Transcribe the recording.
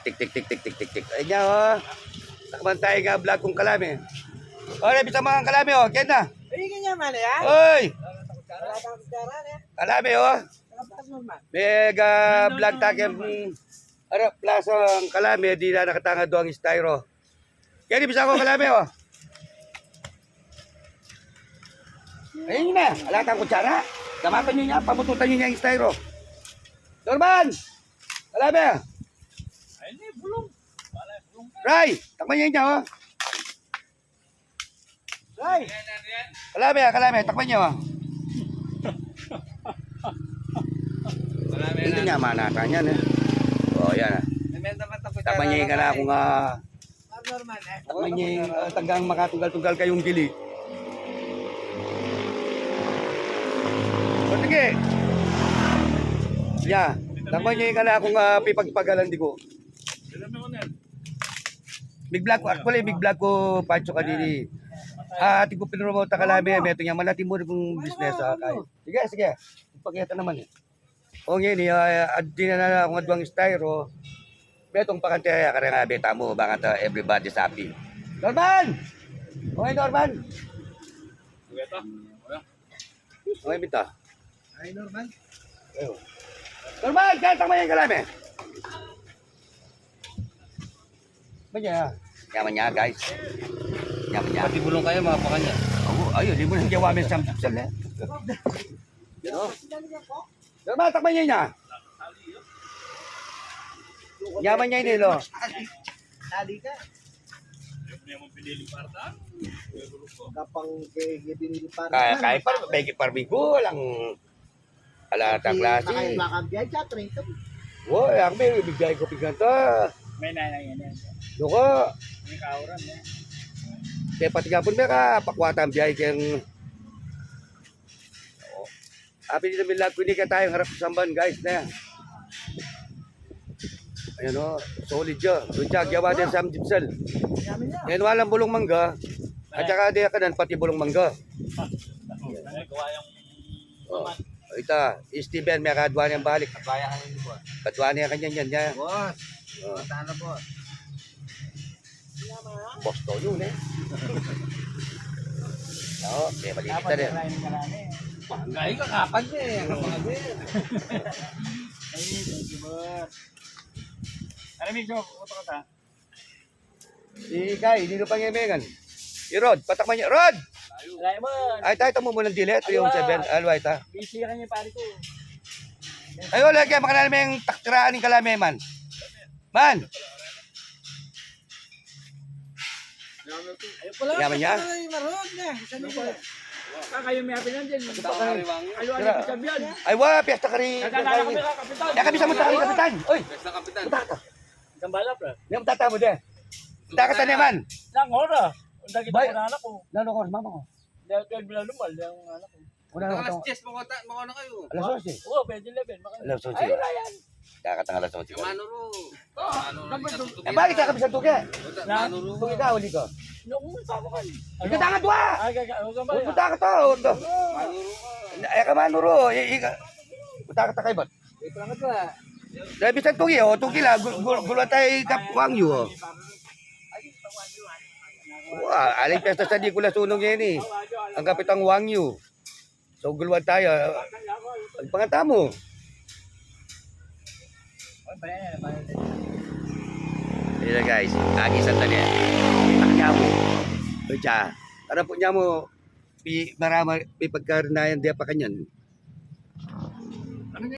tik tik tik tik tik tik tik tik. Ayun niya oh. Nakabantay nga vlog kong kalami. O, bisa mga kalami oh. Kaya na. Hindi ganyan man ya. Oy! Kang kutsara ya. Kalami oh. Mega vlog takem. Ara, plaza ang kalami. Di na nakatanga doang styro. Kaya di bisa ko kalami oh. Ayun na. Wala kang kutsara. Gamapan nyo niya. Pamututan nyo niya yung styro. Norman! Kalami ah. Ay, hindi, bulong. Wala, bulong. Ray! Takman niya niya oh. Ray! Kalami ah, kalami. Takman niyo ah. Marami Ito niya, manata niyan eh. Oh, yan ah. Takman niya yung kana kung ah, Normal eh. takman niya yung ah, tanggang makatunggal-tunggal kayong gili. Sige. Ya, takman niya yung kana kung uh, pipagpagalan di ko. Big vlog ko, actually big vlog ko, Pancho Kadiri. Ah, ati ko pinromote ta kalami, meto niya malati mo kung business sa kay. Sige, sige. Pagkita naman eh. O ngayon, uh, addi na na akong adwang styro. Betong pakantaya ka rin nga beta mo, baka ta everybody's happy. Norman! Okay, Norman. Ito. Okay, bita. Ay normal. Ayun. Norman, kaya tama yung kalami. Ba niya? Yaman niya, guys. Yaman niya. Pati bulong kayo, mga pakanya. Oo, ayun, di mo nang gawamin sa sal eh. Yo. Normal, takman niya niya. Yaman niya ini lo. Tali ka. Hindi mo pinili parta. Kapang binili para. Kaya kaya par bagi parbigo lang ala ta klase. Nakay makabiyay siya, 30. Wo, ang may bigay ko piganta. May nanay yan yan. Duko, May kauran yan. kaya pati gapon may ka pakwata ang biyay kayang Api dito may lag ka tayo harap sa samban guys na yan. Ayan o, solid siya. Runchag, yawa din sa niya. Yan walang bulong mangga. At saka di ka pati bulong mangga. Gawa Oh. Ita, Steven, may kadwa niyang balik. kaya ka hindi po. Kadwa niya kanya yan. niya. Boss. Oh. Matana po. Boss to yun eh. Oo, may maliit na din. Gaya ka kapan ka eh. Kapag din. Ay, thank you boss. Alam mo, Joe, kuto ka ta. Si Kai, hindi pa ngemengan. Si Rod, patakman niya. Rod! Mo, Ay, tayo tamo mo ng dili. Ito yung 7. Alway ta. busy ka niya pare ko. Ay, wala kaya makanala mo yung taktiraan ng kalame, man. Man! Yung yan. Ay, wa, piyesta ka rin. Nagkakala kami ka, kapitan. Kaya kami sa mata kay kapitan. Uy, mata Gambala, pre. Yung tata mo de. Taka ta naman. Lang, ora. Unda kita ko na anak ko. Lalo ko, mama ko. Dahil 12 na lumal, yung anak ko. Una na ko. Yes, mga ta, mga na kayo. Alas 11. Oo, pwede 11. Maka- Alas 11. Ay, Ryan. Kakatang alas 11. Mano ro. Eh, bakit ka kabisang tuke? Na, Tuke ka, uli ka. yung sama ka. Ika kang bala. Punta ka to. Ay, ka manuro. Ika. Punta ka takay ba't? Ito ah. Dahil bisang tuki, oh. Tuki lang. Gulwa tayo kapwang yu, oh. Wah, aling pesta sa di kula sunong yan eh. Ang kapitang Wangyu. So gulwan tayo. Ang pangata mo. Ayan na guys, agi sa tali. Ang niya mo. Ito siya. Para po niya mo, pi, marama, pi pagkarinayan diya pa kanyan.